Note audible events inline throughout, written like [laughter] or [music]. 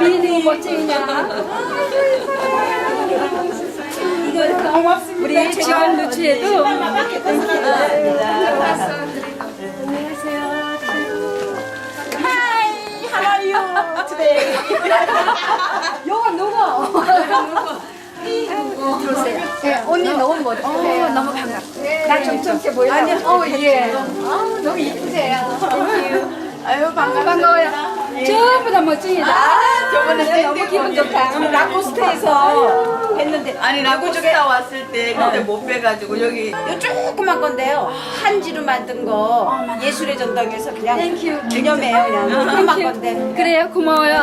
미니 멋쟁이냐? 우리 지원 루치에도 Hi, how are you today? 요거 누구? 들어오세요. 네, 언니 너무 멋져. 어, 너무 반갑고. 나 점점게 보여. 아니, 어, 예. 아, 너무 이쁘세요. 아유. 반가워요. 전부 다 멋쟁이다. 아, 저번에 너무 기분 좋다. 라코스테에서 했는데 아니 라코스타 왔을 때 그때 못 빼가지고 여기 요 조그만 건데요. 한지로 만든 거 예술의 전당에서 그냥 땡큐. 기념해요 그냥. 조그만 건데. 그래요, 고마워요.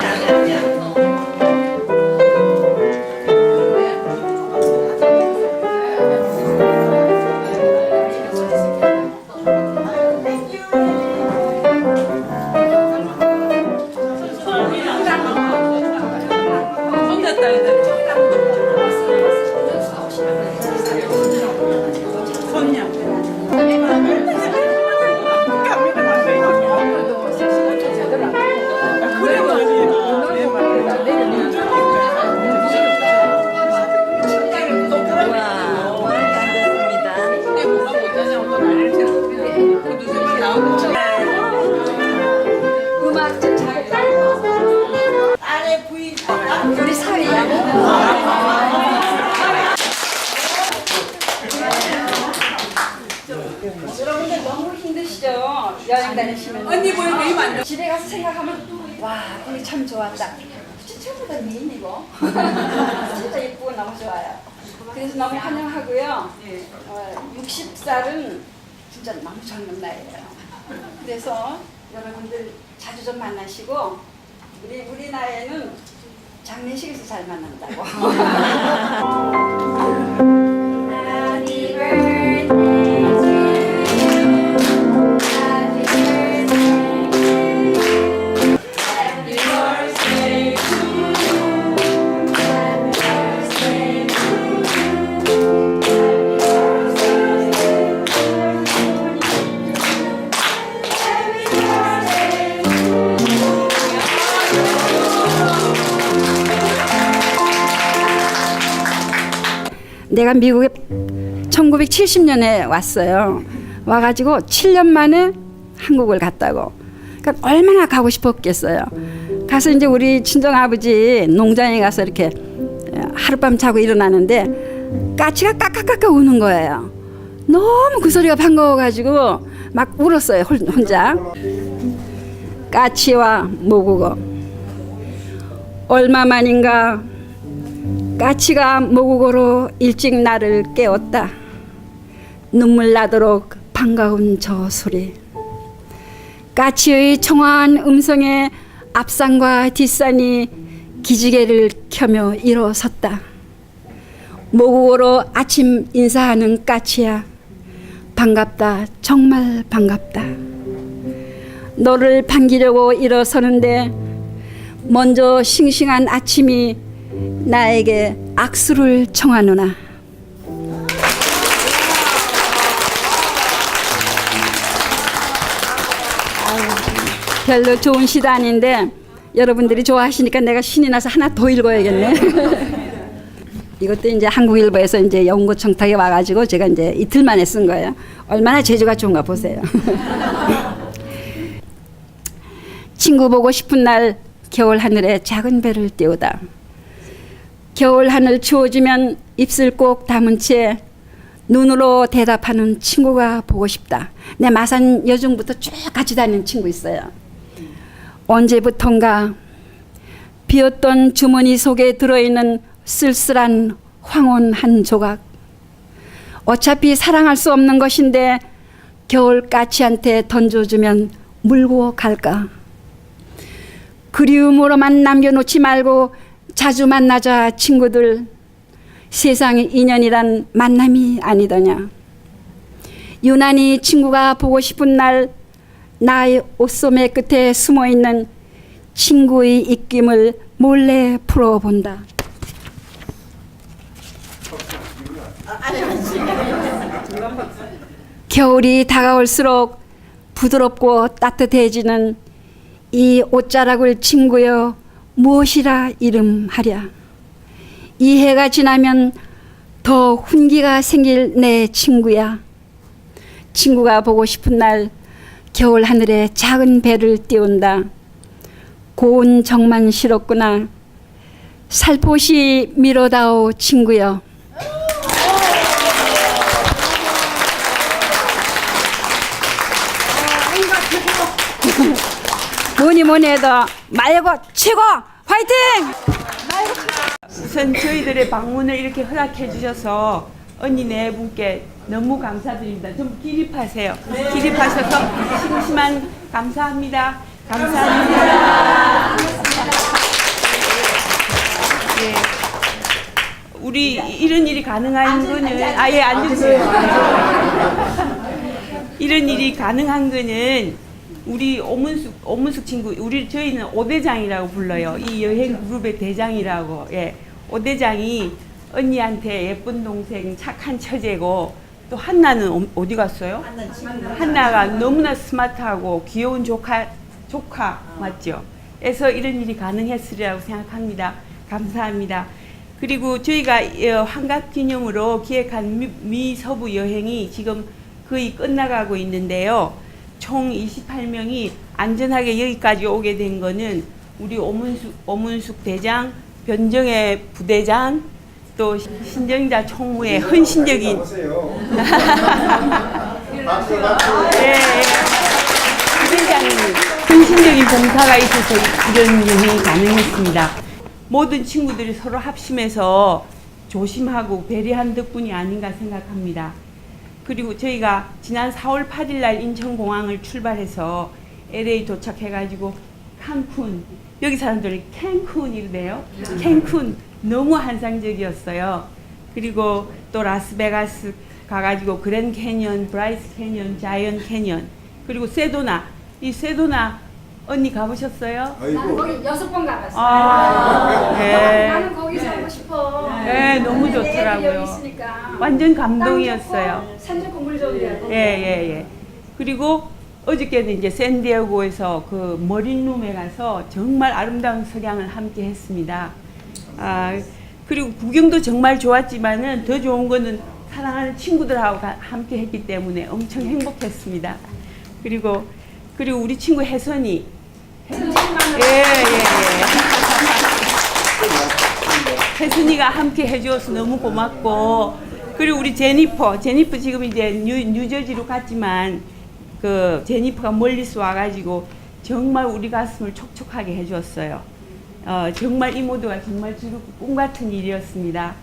아래 부인 우리 사위야. 여러분들 너무 힘드시죠? 여행 다니시면. 언니 뭐 메임 안 집에 가서 생각하면 와, 우리 참 좋았다. 최초보다 미인이고. [laughs] 진짜 예쁘고 너무 좋아요. 그래서 너무 환영하고요. 어, 60살은 진짜 너무 젊은 나이예요. 그래서 여러분들 자주 좀 만나시고 우리 우리 나이에는 장례식에서 잘 만난다고. [laughs] 내가 미국에 1970년에 왔어요. 와가지고 7년 만에 한국을 갔다고. 그러니까 얼마나 가고 싶었겠어요. 가서 이제 우리 친정 아버지 농장에 가서 이렇게 하룻밤 자고 일어나는데 까치가 까까까까 우는 거예요. 너무 그 소리가 반가워가지고 막 울었어요 홀- 혼자. 까치와 모국어 얼마만인가 까치가 모국어로 일찍 나를 깨웠다. 눈물 나도록 반가운 저 소리. 까치의 청아한 음성에 앞산과 뒷산이 기지개를 켜며 일어섰다. 모국어로 아침 인사하는 까치야. 반갑다. 정말 반갑다. 너를 반기려고 일어서는데 먼저 싱싱한 아침이 나에게 악수를 청하노나 아유, 별로 좋은 시도 아닌데 여러분들이 좋아하시니까 내가 신이 나서 하나 더 읽어야겠네. [laughs] 이것도 이제 한국일보에서 이제 연구 청탁에 와가지고 제가 이제 이틀 만에 쓴 거예요. 얼마나 재주가 좋은가 보세요. [laughs] 친구 보고 싶은 날 겨울 하늘에 작은 배를 띄우다. 겨울 하늘 추워지면 입술 꼭 담은 채 눈으로 대답하는 친구가 보고 싶다. 내 마산 여중부터 쭉 같이 다니는 친구 있어요. 언제부턴가 비었던 주머니 속에 들어있는 쓸쓸한 황혼 한 조각. 어차피 사랑할 수 없는 것인데 겨울 까치한테 던져주면 물고 갈까. 그리움으로만 남겨놓지 말고 자주 만나자 친구들. 세상의 인연이란 만남이 아니더냐. 유난히 친구가 보고 싶은 날 나의 옷소매 끝에 숨어 있는 친구의 입김을 몰래 풀어본다. 겨울이 다가올수록 부드럽고 따뜻해지는 이 옷자락을 친구여 무엇이라 이름하랴? 이 해가 지나면 더 훈기가 생길 내 친구야. 친구가 보고 싶은 날 겨울 하늘에 작은 배를 띄운다. 고운 정만 실었구나. 살포시 미로다오 친구여 뭐니 뭐니 해도 말고 최고 화이팅! 우선 저희들의 방문을 이렇게 허락해 주셔서 언니 네 분께 너무 감사드립니다. 좀 기립하세요. 기립하셔서 심심한 감사합니다. 감사합니다. 예. 우리 이런 일이 가능한 거는 아예 앉으세요. 이런 일이 가능한 거는 우리 오문숙 오문숙 친구 우리 저희는 오대장이라고 불러요. 이 여행 그룹의 대장이라고. 예. 오대장이 언니한테 예쁜 동생 착한 처제고 또 한나는 어- 어디 갔어요? 한나가 너무나 스마트하고 귀여운 조카 조카 맞죠? 그래서 이런 일이 가능했으리라고 생각합니다. 감사합니다. 그리고 저희가 어, 환갑 기념으로 기획한 미, 미 서부 여행이 지금 거의 끝나가고 있는데요. 총 28명이 안전하게 여기까지 오게 된 거는 우리 오문숙, 오문숙 대장, 변정의 부대장, 또 신정자 총무의 헌신적인. [laughs] 예, 예. 부대장님 헌신적인 봉사가 있어서 이런 여행이 가능했습니다. 모든 친구들이 서로 합심해서 조심하고 배려한 덕분이 아닌가 생각합니다. 그리고 저희가 지난 4월 8일 날 인천공항을 출발해서 LA 도착해가지고 칸쿤 여기 사람들이 캔쿤 이러대요. 캔쿤 너무 환상적이었어요. 그리고 또 라스베가스 가가지고 그랜 캐년, 브라이스 캐년, 자이언 캐년 그리고 세도나 이 세도나 언니 가보셨어요? 아이고. 거기 여섯 번 가봤어. 아, 네. 나는 거기 살고 싶어. 네, 너무 애들이 좋더라고요. 여기 있으니까. 완전 땅 감동이었어요. 좋고 산좋 건물 좋은데. 예, 예, 예. 그리고 어저께는 이제 샌디에고에서 그 머린룸에 가서 정말 아름다운 석양을 함께 했습니다. 아, 그리고 구경도 정말 좋았지만은 더 좋은 거는 사랑하는 친구들하고 가- 함께 했기 때문에 엄청 행복했습니다. 그리고 그리고 우리 친구 혜선이 예, 예, 예. 혜순이가 함께 해주어서 너무 고맙고 그리고 우리 제니퍼 제니퍼 지금 이제 뉴, 뉴저지로 갔지만 그 제니퍼가 멀리서 와가지고 정말 우리 가슴을 촉촉하게 해주었어요. 어, 정말 이 모두가 정말 즐겁고 꿈 같은 일이었습니다.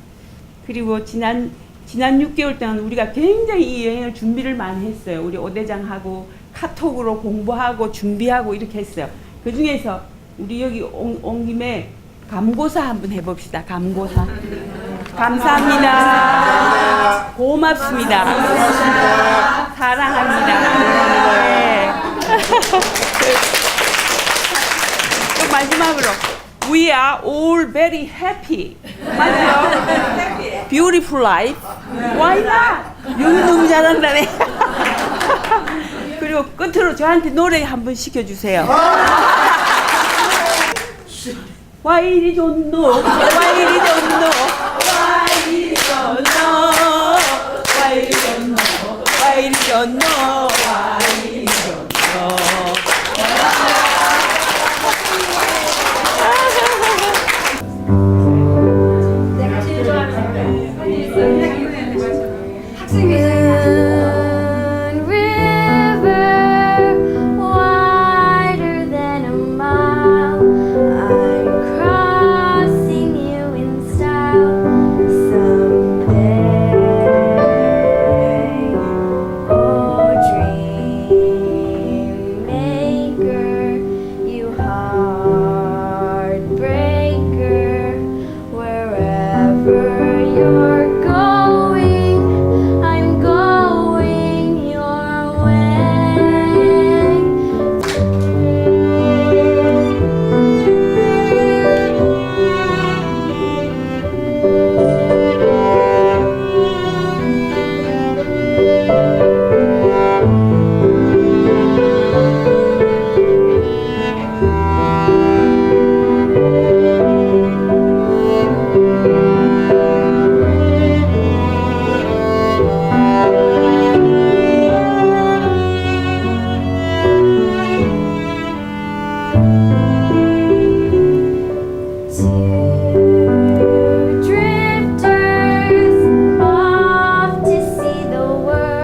그리고 지난 지난 6개월 동안 우리가 굉장히 이 여행을 준비를 많이 했어요. 우리 오대장하고 카톡으로 공부하고 준비하고 이렇게 했어요. 그 중에서 우리 여기 온, 온 김에 감고사 한번 해봅시다. 감고사. 감사합니다. 고맙습니다. 사랑합니다. 네. 또 마지막으로 We are all very happy. 맞죠? Beautiful life. Why not? 영어 너무 잘한다네. 그리고 끝으로 저한테 노래 한 번 시켜주세요. Know? Why did you know? Why did you know? Why did you know? Why did you know? Why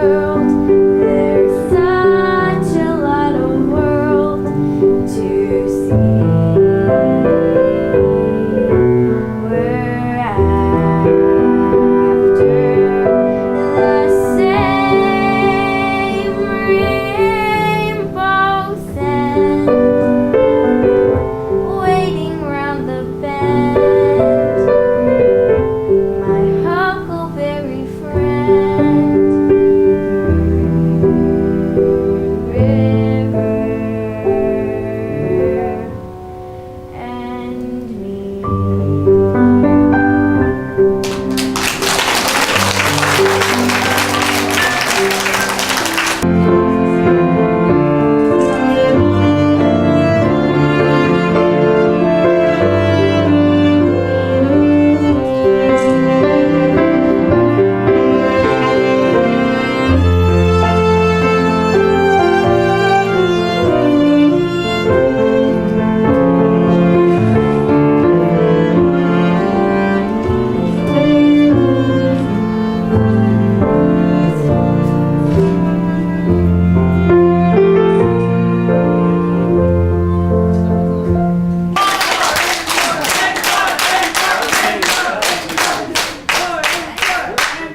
girl.